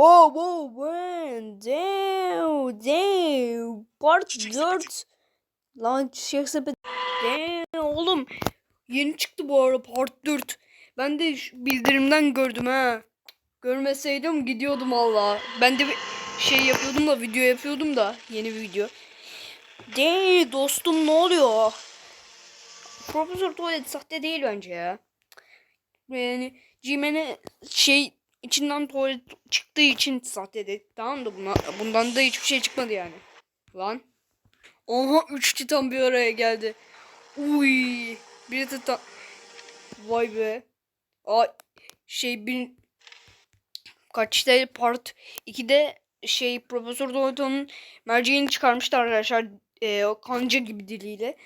Wow wow man. Damn. Damn. Part 4. Lan şey sepet. Damn oğlum. Yeni çıktı bu ara part 4. Ben de bildirimden gördüm ha. Görmeseydim gidiyordum valla. Ben de bir şey yapıyordum da video yapıyordum da yeni video. Damn dostum ne oluyor? Profesör Tuvalet sahte değil bence ya. Yani G-Man'e şey içinden tuvalet çıktığı için sahte dedi. Tamam da buna, bundan da hiçbir şey çıkmadı yani. Lan. Oha 3 titan bir araya geldi. Uy. Bir titan. Vay be. Aa, şey bir kaçta part 2'de şey Profesör Doyton'un merceğini çıkarmışlar arkadaşlar. Ee, o kanca gibi diliyle.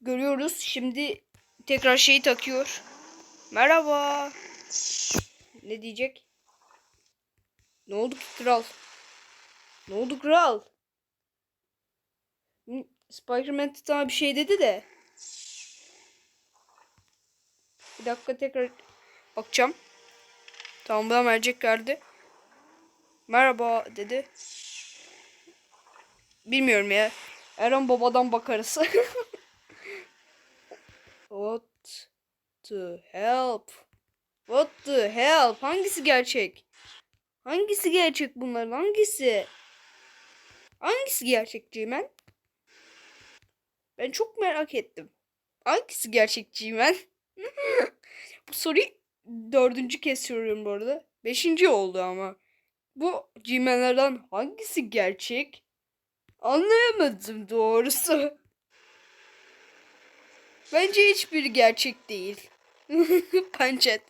Görüyoruz. Şimdi tekrar şeyi takıyor. Merhaba. Ne diyecek? Ne oldu ki kral? Ne oldu kral? Spider-Man sana bir şey dedi de. Bir dakika tekrar bakacağım. Tamam bana mercek geldi. Merhaba dedi. Bilmiyorum ya. Eren babadan bakarız. What the help? What the help? Hangisi gerçek? Hangisi gerçek bunların? Hangisi? Hangisi gerçekçiyim ben? Ben çok merak ettim. Hangisi gerçekçiyim ben? bu soruyu dördüncü kez soruyorum bu arada. Beşinci oldu ama. Bu cimenlerden hangisi gerçek? Anlayamadım doğrusu. Bence hiçbiri gerçek değil. Pancet.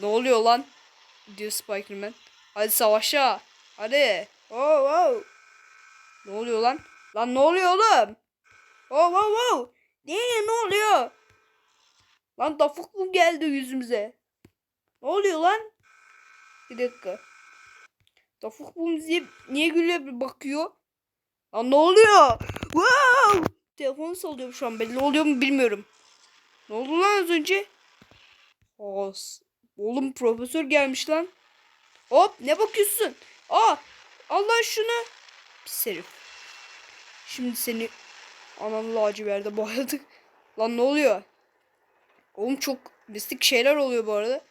Ne oluyor lan? Diyor Spider-Man. Hadi savaşa. Hadi. Oh, oh. Ne oluyor lan? Lan ne oluyor oğlum? Oh, oh, oh. Ne, ne oluyor? Lan dafuk mu geldi yüzümüze? Ne oluyor lan? Bir dakika. Dafuk bu bize niye gülüyor bir bakıyor. Lan ne oluyor? Wow! Telefonu sallıyor şu an belli oluyor mu bilmiyorum. Ne oldu lan az önce? As. Oğlum profesör gelmiş lan. Hop ne bakıyorsun? Aa al lan şunu. Pis herif. Şimdi seni ananı laciverde boyadık. Lan ne oluyor? Oğlum çok mistik şeyler oluyor bu arada.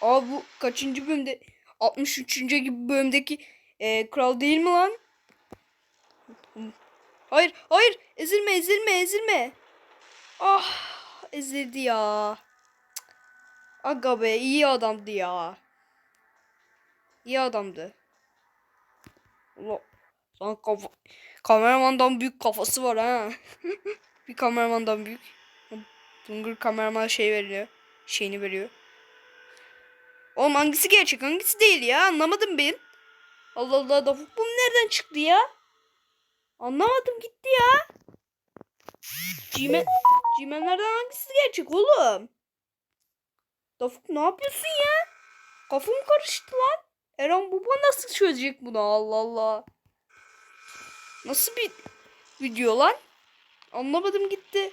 Aa bu kaçıncı bölümde? 63. gibi bölümdeki e, kral değil mi lan? Hayır hayır ezilme ezilme ezilme. Ah ezildi ya. Aga be iyi adamdı ya. İyi adamdı. Allah. Lan kafa, kameramandan büyük kafası var ha. bir kameramandan büyük. Bungur kameraman şey veriyor. Şeyini veriyor. Oğlum hangisi gerçek hangisi değil ya anlamadım ben. Allah Allah da bu nereden çıktı ya? Anlamadım gitti ya. Cimen, cimenlerden hangisi gerçek oğlum? Dafuk ne yapıyorsun ya? Kafam karıştı lan. Eren baba nasıl çözecek bunu Allah Allah. Nasıl bir video lan? Anlamadım gitti.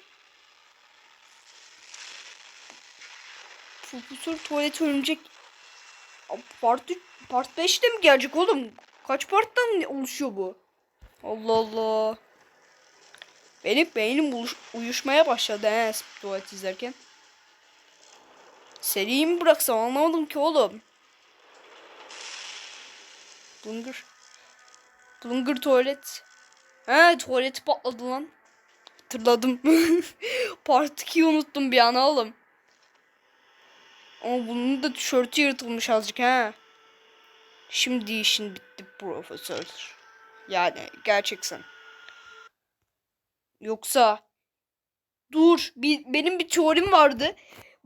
Profesör tuvalet örümcek Part 3, part 5'te mi gelecek oğlum? Kaç parttan oluşuyor bu? Allah Allah. Benim beynim uyuşmaya başladı he tuvalet izlerken. Seriyi mi bıraksam anlamadım ki oğlum. Bungır. Bungır tuvalet. He tuvaleti patladı lan. Hatırladım. Part 2'yi unuttum bir an oğlum. Ama bunun da tişörtü yırtılmış azıcık ha. Şimdi işin bitti profesör. Yani gerçekten. Yoksa dur bir, benim bir teorim vardı.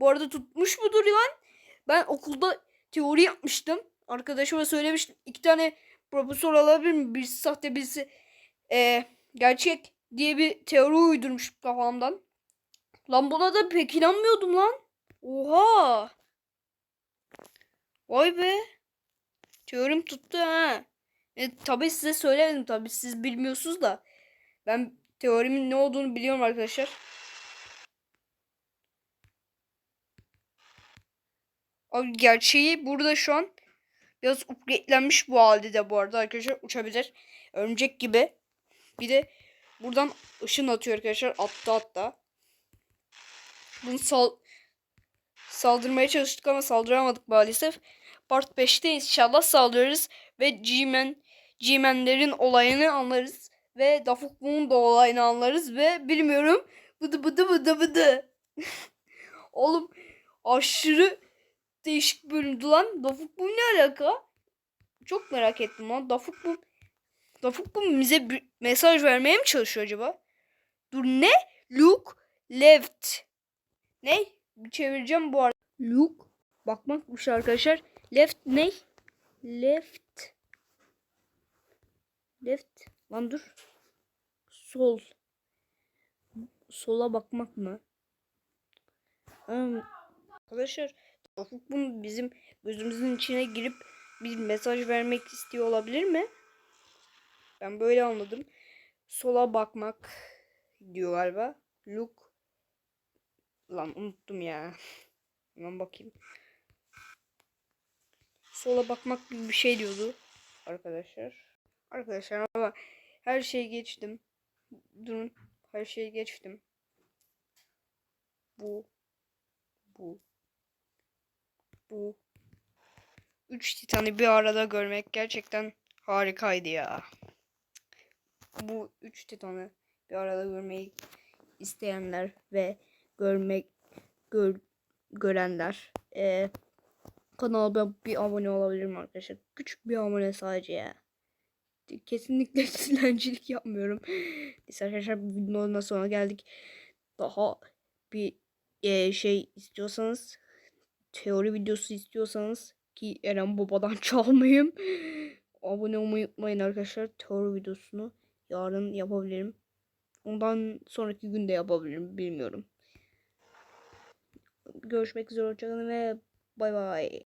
Bu arada tutmuş mudur lan? Ben okulda teori yapmıştım. Arkadaşıma söylemiştim. İki tane profesör alabilir mi? Birisi sahte birisi e, gerçek diye bir teori uydurmuş kafamdan. Lan buna da pek inanmıyordum lan. Oha. Vay be. Teorim tuttu ha. E, tabii size söylemedim tabii siz bilmiyorsunuz da. Ben teorimin ne olduğunu biliyorum arkadaşlar. Abi gerçeği burada şu an Biraz upgradelenmiş bu halde de bu arada arkadaşlar uçabilir. Örümcek gibi. Bir de buradan ışın atıyor arkadaşlar. Attı hatta. Bunu sal saldırmaya çalıştık ama saldıramadık maalesef. Part 5'te inşallah saldırırız ve G-Man G-Man'lerin olayını anlarız ve Dafukmu'nun da olayını anlarız ve bilmiyorum bıdı bıdı bıdı bıdı. Oğlum aşırı değişik bölümdü lan. Dafukmu ne alaka? Çok merak ettim lan. Dafukmu Dafukmu bize bir mesaj vermeye mi çalışıyor acaba? Dur ne? Luke left. Ne? Bir çevireceğim bu arada. Luke bakmakmış arkadaşlar. Left ne? Left. Left. Lan dur. Sol. Sola bakmak mı? Hmm. Arkadaşlar Ufuk bunu bizim gözümüzün içine girip bir mesaj vermek istiyor olabilir mi? Ben böyle anladım. Sola bakmak diyor galiba. Look. Lan unuttum ya. Hemen bakayım. Sola bakmak gibi bir şey diyordu arkadaşlar. Arkadaşlar ama her şeyi geçtim. Durun. Her şeyi geçtim. Bu. Bu. Bu. Üç titanı bir arada görmek gerçekten harikaydı ya. Bu üç titanı bir arada görmeyi isteyenler ve görmek gör, görenler eee kanala bir abone olabilir mi arkadaşlar? Küçük bir abone sadece ya. Kesinlikle silencilik yapmıyorum. Neyse arkadaşlar bu videonun sonuna geldik. Daha bir e, şey istiyorsanız teori videosu istiyorsanız ki Eren Baba'dan çalmayayım. Abone olmayı unutmayın arkadaşlar. Teori videosunu yarın yapabilirim. Ondan sonraki gün de yapabilirim. Bilmiyorum. Görüşmek üzere. Hoşçakalın ve bay bay.